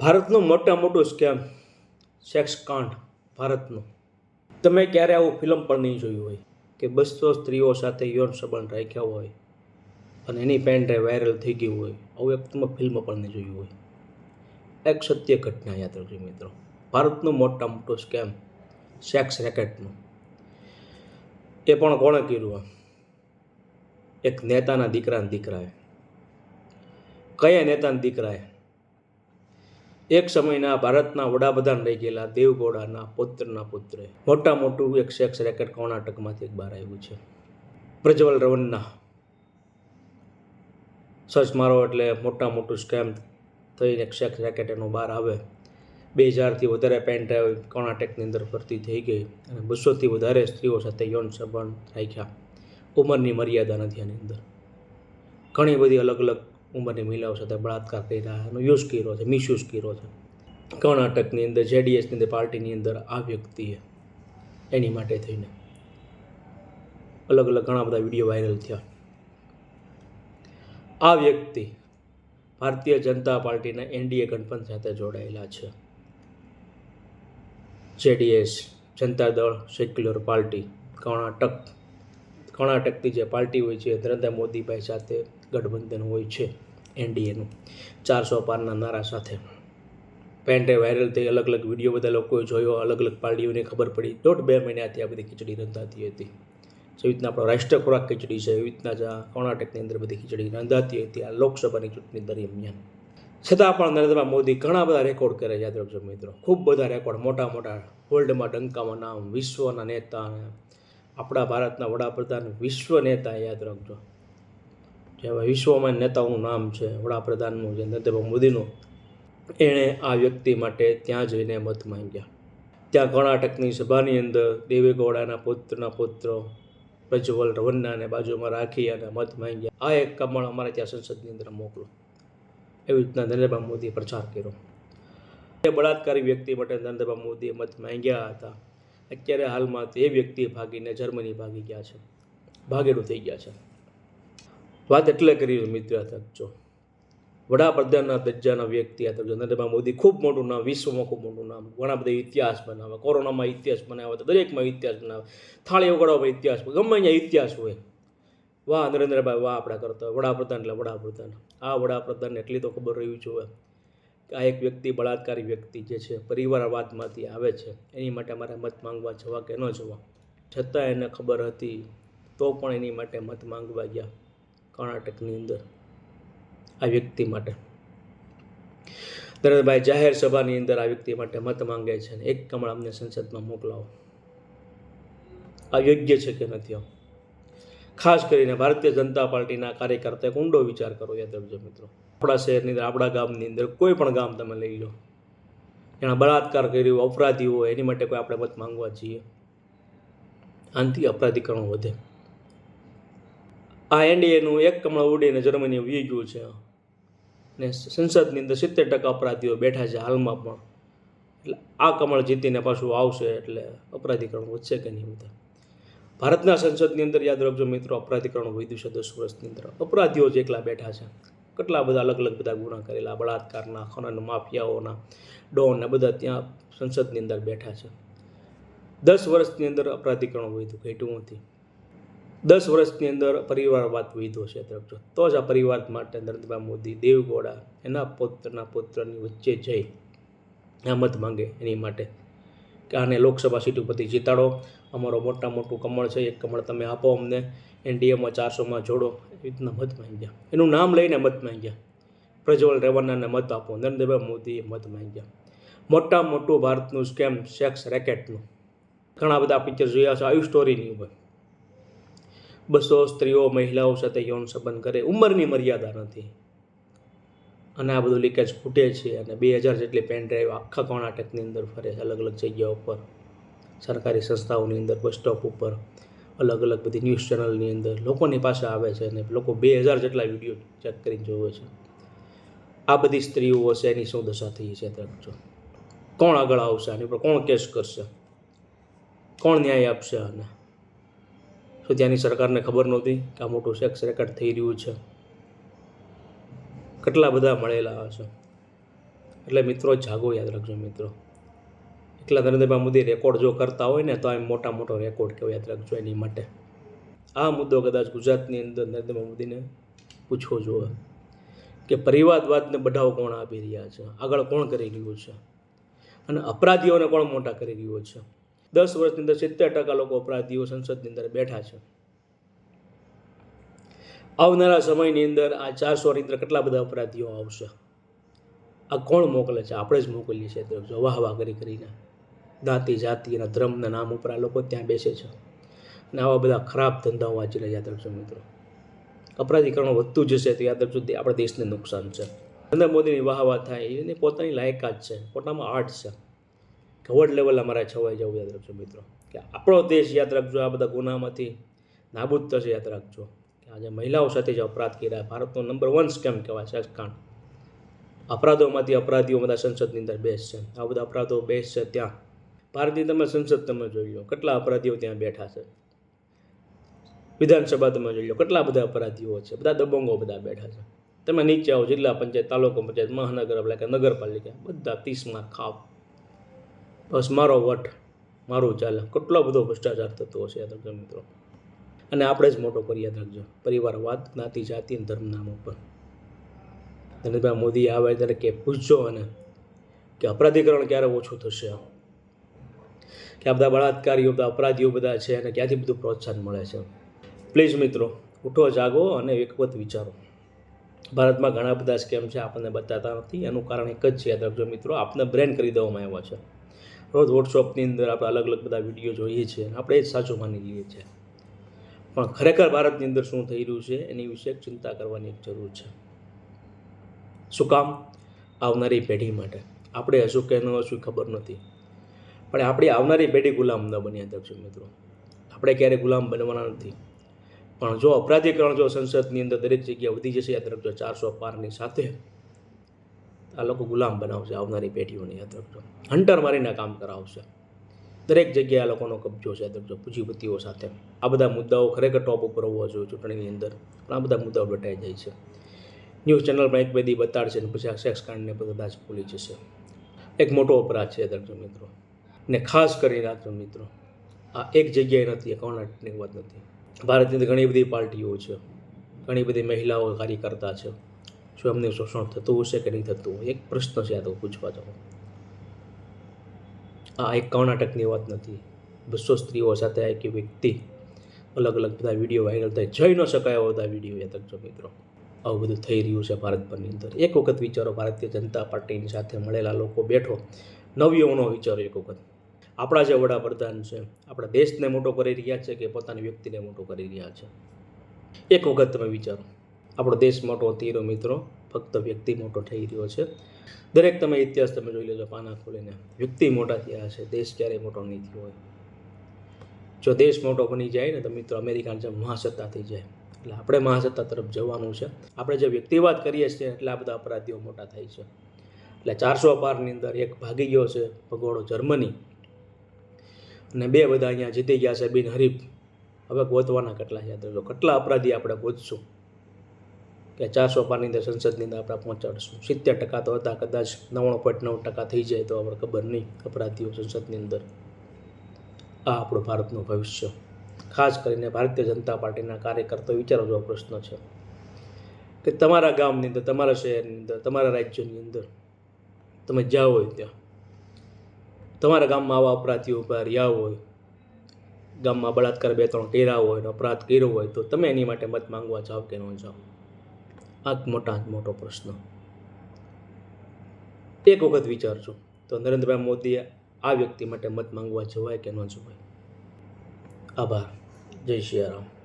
ભારતનું મોટા મોટું સ્કેમ સેક્સ કાંડ ભારતનું. તમે ક્યારે આવું ફિલ્મ પણ નહીં જોયું હોય કે બસો સ્ત્રીઓ સાથે યૌન સંબંધ રાખ્યા હોય અને એની પેન ડ્રાઈવ વાયરલ થઈ ગયું હોય, આવું એક તમે ફિલ્મ પણ નહીં જોયું હોય. એક સત્ય ઘટના યાદ રાખજો મિત્રો. ભારતનું મોટા મોટો સ્કેમ સેક્સ રેકેટનું એ પણ કોણે કર્યું એક નેતાના દીકરાના દીકરાએ. કયા નેતાના દીકરાએ? એક સમયના ભારતના વડાપ્રધાન રહી ગયેલા દેવગોડાના પુત્રના પુત્રે. મોટા મોટું એક સેક્સ રેકેટ કર્ણાટકમાંથી એક બહાર આવ્યું છે. પ્રજ્વલ રવન્ના. સર્ચ મારો એટલે મોટા મોટું સ્કેમ થઈને એક સેક્સ રેકેટ એનું બહાર આવે. બે હજારથી વધારે પેન ડ્રાઈવ કર્ણાટકની અંદર ભરતી થઈ ગઈ અને બસોથી વધારે સ્ત્રીઓ સાથે યૌન સંબંધ રાખ્યા. ઉંમરની મર્યાદા નથી આની અંદર. ઘણી બધી અલગ અલગ ઉંમરની મહિલાઓ સાથે બળાત્કાર કર્યા એનો યુઝ કર્યો છે મિસયુઝ કર્યો છે. કર્ણાટકની અંદર જેડીએસની અંદર, પાર્ટીની અંદર આ વ્યક્તિએ એની માટે થઈને અલગ અલગ ઘણા બધા વીડિયો વાયરલ થયા. આ વ્યક્તિ ભારતીય જનતા પાર્ટીના એનડીએ ગઠબંધન સાથે જોડાયેલા છે. જેડીએસ જનતા દળ સેક્યુલર પાર્ટી કર્ણાટક, કર્ણાટકની જે પાર્ટી હોય છે, નરેન્દ્ર મોદીભાઈ સાથે ગઠબંધન હોય છે એનડીએનું. ચારસો પારના નારા સાથે. પેન્ટે વાયરલ થઈ અલગ અલગ વીડિયો બધા લોકોએ જોયો, અલગ અલગ પાર્ટીઓને ખબર પડી. દોઢ બે મહિનાથી આ બધી ખીચડી રંધાતી હતી. જેવી રીતના આપણો રાષ્ટ્ર ખોરાક ખીચડી છે, એવી રીતના જ કર્ણાટકની અંદર બધી ખીચડી રંધાતી હતી આ લોકસભાની ચૂંટણી દરમિયાન. છતાં પણ નરેન્દ્ર મોદી ઘણા બધા રેકોર્ડ કરે, યાદ રાખજો મિત્રો. ખૂબ બધા રેકોર્ડ, મોટા મોટા વર્લ્ડમાં ડંકામાં નામ, વિશ્વના નેતા આપણા ભારતના વડાપ્રધાન, વિશ્વ નેતા, યાદ રાખજો. જેવા વિશ્વમાં નેતાઓનું નામ છે, વડાપ્રધાનનું જે નરેન્દ્રભાઈ મોદીનું, એણે આ વ્યક્તિ માટે ત્યાં જઈને મત માંગ્યા. ત્યાં કર્ણાટકની સભાની અંદર દેવેગૌડાના પુત્રના પુત્ર પ્રજ્વલ રવન્નાને બાજુમાં રાખી અને મત માંગ્યા. આ એક કમળ અમારે ત્યાં સંસદની અંદર મોકલો. એવી રીતના નરેન્દ્રભાઈ મોદીએ પ્રચાર કર્યો. એ બળાત્કારી વ્યક્તિ માટે નરેન્દ્રભાઈ મોદીએ મત માંગ્યા હતા. અત્યારે હાલમાં તે વ્યક્તિ ભાગીને જર્મની ભાગી ગયા છે. ભાગેડું થઈ ગયા છે. વાત એટલે કરી મિત્રો જો. વડાપ્રધાનના દરજ્જાના વ્યક્તિ તરફ નરેન્દ્રભાઈ મોદી ખૂબ મોટું નામ, વિશ્વમાં ખૂબ મોટું નામ. ઘણા બધા ઇતિહાસ બનાવે, કોરોનામાં ઇતિહાસ બનાવે, તો દરેકમાં ઇતિહાસ બનાવે. થાળી વગાડવામાં ઇતિહાસ ગમે અહીંયા ઇતિહાસ હોય. વાહ, નરેન્દ્રભાઈ, વાહ આપણા કરતા. વડાપ્રધાન એટલે વડાપ્રધાન. આ વડાપ્રધાનને એટલી તો ખબર રહ્યું જોઈએ કે આ એક વ્યક્તિ, બળાત્કારી વ્યક્તિ જે છે, પરિવારવાદમાંથી આવે છે. એની માટે મારે મત માંગવા જવા કે ન જવા. છતાં એને ખબર હતી, તો પણ એની માટે મત માંગવા ગયા. કર્ણાટકની અંદર આ વ્યક્તિ માટે. નરેન્દ્રભાઈ જાહેર સભાની અંદર આ વ્યક્તિ માટે મત માંગે છે અને એક કમળ અમને સંસદમાં મોકલાવો. આ યોગ્ય છે કે નથી આવું ખાસ કરીને ભારતીય જનતા પાર્ટીના કાર્યકર્તા એક ઊંડો વિચાર કરો, યાદ રાખજો મિત્રો. આપણા શહેરની અંદર, આપણા ગામની અંદર કોઈ પણ ગામ તમે લઈ લો, એના બળાત્કાર કર્યો, અપરાધી હોય, એની માટે કોઈ આપણે મત માંગવા છીએ. આનાથી અપરાધીકરણ વધે. આ એનડીએનું એક કમળ ઉડીને જર્મની વી ગયું છે. ને સંસદની અંદર સિત્તેર ટકા અપરાધીઓ બેઠા છે હાલમાં પણ. એટલે આ કમળ જીતીને પાછું આવશે એટલે અપરાધીકરણ વધશે કે નહીં બધા? ભારતના સંસદની અંદર યાદ રાખજો મિત્રો, અપરાધીકરણ વધ્યું છે દસ વર્ષની અંદર. અપરાધીઓ જ એકલા બેઠા છે. કેટલા બધા અલગ અલગ બધા ગુના કરેલા, બળાત્કારના, ખનન માફિયાઓના ડોન ને બધા ત્યાં સંસદની અંદર બેઠા છે. દસ વર્ષની અંદર અપરાધીકરણ વધ્યું, ઘટ્યું નથી. દસ વર્ષની અંદર પરિવારવાદ વિધો છે તરફ તો જ આ પરિવાર માટે નરેન્દ્રભાઈ મોદી, દેવગોડા, એના પુત્રના પુત્રની વચ્ચે જઈ આ મત માંગે એની માટે કે આને લોકસભા સીટ ઉપરથી જીતાડો. અમારો મોટા મોટું કમળ છે, એક કમળ તમે આપો અમને. એનડીએમાં ચારસોમાં જોડો. એવી રીતના મત માંગ્યા. એનું નામ લઈને મત માંગ્યા. પ્રજ્વલ રેવન્નાને મત આપો. નરેન્દ્રભાઈ મોદીએ મત માંગ્યા. મોટા મોટું ભારતનું સ્કેમ સેક્સ રેકેટનું ઘણા બધા પિક્ચર જોયા છે આવી સ્ટોરીની ઉપર? બસો સ્ત્રીઓ મહિલાઓ સાથે યૌન સંબંધ કરે, ઉંમરની મર્યાદા નથી. અને આ બધું લીકેજ ફૂટે છે અને બે હજાર જેટલી પેન ડ્રાઈવ આખા કર્ણાટકની અંદર ફરે છે અલગ અલગ જગ્યાઓ પર સરકારી સંસ્થાઓની અંદર, બસ સ્ટોપ ઉપર અલગ અલગ બધી ન્યૂઝ ચેનલની અંદર લોકોની પાસે આવે છે અને લોકો બે હજાર જેટલા વીડિયો ચેક કરીને જોવે છે. આ બધી સ્ત્રીઓ હશે એની શું દશા થઈ છે જો? કોણ આગળ આવશે? આની ઉપર કોણ કેસ કરશે? કોણ ન્યાય આપશે આને? શું ત્યાંની સરકારને ખબર નહોતી કે આ મોટું સેક્સ રેકર્ડ થઈ રહ્યું છે. કેટલા બધા મળેલા હશે એટલે મિત્રો જાગો યાદ રાખજો મિત્રો. એટલા નરેન્દ્રભાઈ મોદી રેકોર્ડ જો કરતા હોય ને તો આ મોટા મોટો રેકોર્ડ કેવો યાદ રાખજો એની માટે. આ મુદ્દો કદાચ ગુજરાતની અંદર નરેન્દ્રભાઈ મોદીને પૂછવો જોઈએ કે પરિવારવાદને બઢાવો કોણ આપી રહ્યા છે. આગળ કોણ કરી રહ્યું છે. અને અપરાધીઓને કોણ મોટા કરી રહ્યો છે. દસ વર્ષની અંદર સિત્તેર ટકા લોકો અપરાધીઓ સંસદની અંદર બેઠા છે. આવનારા સમયની અંદર આ ચારસોની અંદર કેટલા બધા અપરાધીઓ આવશે? આ કોણ મોકલે છે? આપણે જ મોકલીએ છીએ. જો વાહ વાહ કરી કરીને દાંતી જાતિ અને ધર્મના નામ ઉપર આ લોકો ત્યાં બેસે છે. અને આવા બધા ખરાબ ધંધાઓ વાંચીને યાદ રાખજો મિત્રો. અપરાધીકરણ વધતું જશે તો યાદ રાખજો, આપણા દેશને નુકસાન છે. નરેન્દ્ર મોદીની વાહ વાહ થાય એની પોતાની લાયકાત છે. પોતામાં આર્ટ છે. વર્લ્ડ લેવલ અમારે છવાઈ જવું યાદ રાખજો મિત્રો. કે આપણો દેશ યાદ રાખજો, આ બધા ગુનામાંથી નાબૂદ થશે યાદ રાખજો. કે આજે મહિલાઓ સાથે જે અપરાધ કર્યા, ભારતનો નંબર વન સ્કેમ કહેવાય કાંડ. અપરાધોમાંથી અપરાધીઓ બધા સંસદની અંદર બેસ છે. આ બધા અપરાધો બેસ છે ત્યાં. ભારતની તમે સંસદ તમે જોઈ લો, કેટલા અપરાધીઓ ત્યાં બેઠા છે. વિધાનસભા તમે જોઈ લો, કેટલા બધા અપરાધીઓ છે. બધા દબંગો બધા બેઠા છે. તમે નીચે આવો, જિલ્લા પંચાયત, તાલુકો પંચાયત, મહાનગર, એટલે કે નગરપાલિકા, બધા ત્રીસમાં ખાવ. બસ મારો વટ, મારું ચાલે. કેટલો બધો ભ્રષ્ટાચાર થતો હશે, યાદ મિત્રો. અને આપણે જ મોટો કરી, યાદ રાખજો. પરિવારવાદ જ્ઞાતિ, જાતિ અને ધર્મ નામ ઉપર નરેન્દ્રભાઈ મોદી આવે ત્યારે કે પૂછજો અને કે અપરાધીકરણ ક્યારે ઓછું થશે કે આ બધા બળાત્કારીઓ, બધા અપરાધીઓ બધા છે અને ક્યાંથી બધું પ્રોત્સાહન મળે છે પ્લીઝ મિત્રો, ઉઠો, જાગો અને એક વખત વિચારો. ભારતમાં ઘણા બધા સ્કેમ છે, આપણને બતાતા નથી. એનું કારણ એક જ છે, યાદ રાખજો મિત્રો. આપને બ્રેન કરી દેવામાં આવ્યા છે. રોજ વોટ્સઅપની અંદર આપણે અલગ અલગ બધા વીડિયો જોઈએ છીએ અને આપણે એ સાચું માની લઈએ છીએ. પણ ખરેખર ભારતની અંદર શું થઈ રહ્યું છે એની વિશે ચિંતા કરવાની એક જરૂર છે. શું કામ? આવનારી પેઢી માટે. આપણે હશું કે હશું ખબર નથી. પણ આપણી આવનારી પેઢી ગુલામ ન બની યાદ મિત્રો. આપણે ક્યારેય ગુલામ બનવાના નથી. પણ જો અપરાધીકરણ જો સંસદની અંદર દરેક જગ્યાએ વધી જશે યાદ રાખજો ચારસો પારની સાથે આ લોકો ગુલામ બનાવશે, આવનારી પેઢીઓને યાદ હંટર મારીને કામ કરાવશે. દરેક જગ્યાએ આ લોકોનો કબજો છે યાદ રાખજો પૂંજીપતિઓ સાથે. આ બધા મુદ્દાઓ ખરેખર ટોપ ઉપર હોવા જોઈએ ચૂંટણીની અંદર. પણ આ બધા મુદ્દાઓ બટાઈ જાય છે. ન્યૂઝ ચેનલમાં એક બેદી બતાડશે ને પછી આ સેક્સ કાંડને જ ભૂલી જશે. એક મોટો અપરાધ છે યાદ મિત્રો. ને ખાસ કરીને રાખજો મિત્રો, આ એક જગ્યાએ નથી કર્ણાટકની વાત નથી. ભારતની અંદર ઘણી બધી પાર્ટીઓ છે. ઘણી બધી મહિલાઓ કાર્યકર્તા છે. શું એમને શોષણ થતું હશે કે નહીં થતું એક પ્રશ્ન છે આ તો પૂછવા જાઓ આ એક કર્ણાટકની વાત નથી. બસો સ્ત્રીઓ સાથે એક વ્યક્તિ અલગ અલગ બધા વીડિયો વાયરલ થાય. જઈ ન શકાય એવા બધા વીડિયો યાદ રાખજો મિત્રો. આવું બધું થઈ રહ્યું છે ભારતભરની અંદર. એક વખત વિચારો, ભારતીય જનતા પાર્ટીની સાથે મળેલા લોકો બેઠો નવયુવાનો વિચારો એક વખત. આપણા જે વડાપ્રધાન છે, આપણા દેશને મોટો કરી રહ્યા છે કે પોતાની વ્યક્તિને મોટો કરી રહ્યા છે? એક વખત તમે વિચારો. આપણો દેશ મોટો રહ્યો મિત્રો, ફક્ત વ્યક્તિ મોટો થઈ રહ્યો છે. દરેક તમે ઇતિહાસ તમે જોઈ લેજો, પાના ખોલીને. વ્યક્તિ મોટા થયા છે દેશ ક્યારેય મોટો નહીં થયો હોય. જો દેશ મોટો બની જાય ને, તો મિત્રો અમેરિકા જેમ મહાસત્તા થઈ જાય. એટલે આપણે મહાસત્તા તરફ જવાનું છે. આપણે જે વ્યક્તિવાદ કરીએ છીએ એટલે બધા અપરાધીઓ મોટા થાય છે. એટલે ચારસો પારની અંદર એક ભાગી ગયો છે ભગોળો જર્મની. અને બે બધા અહીંયા જીતી ગયા છે બિન હરીફ હવે ગોતવાના કેટલા યાદ રાખજો કેટલા અપરાધી આપણે ગોતશું? કે ચારસો સોપાની અંદર સંસદની અંદર આપણે પહોંચાડશું. સિત્તેર ટકા તો હતા, કદાચ નવ્વાણું પોઈન્ટ નવ ટકા થઈ જાય તો આપણે ખબર નહીં, અપરાધીઓ સંસદની અંદર. આ આપણું ભારતનું ભવિષ્ય. ખાસ કરીને ભારતીય જનતા પાર્ટીના કાર્યકર્તાઓ વિચારો જેવો પ્રશ્ન છે. કે તમારા ગામની અંદર, તમારા શહેરની અંદર, તમારા રાજ્યની અંદર, તમે જાઓ હોય ત્યાં. તમારા ગામમાં આવા અપરાધીઓ ઉપર રહ્યા હોય. ગામમાં બળાત્કાર બે ત્રણ કર્યા હોય અપરાધ કર્યો હોય તો તમે એની માટે મત માંગવા જાઓ કે ન જાઓ? આ મોટા મોટો પ્રશ્ન. એક વખત વિચારજો, તો નરેન્દ્રભાઈ મોદીએ આ વ્યક્તિ માટે મત માંગવા જવાય કે ન જવાય? આભાર. જય શ્રી રામ.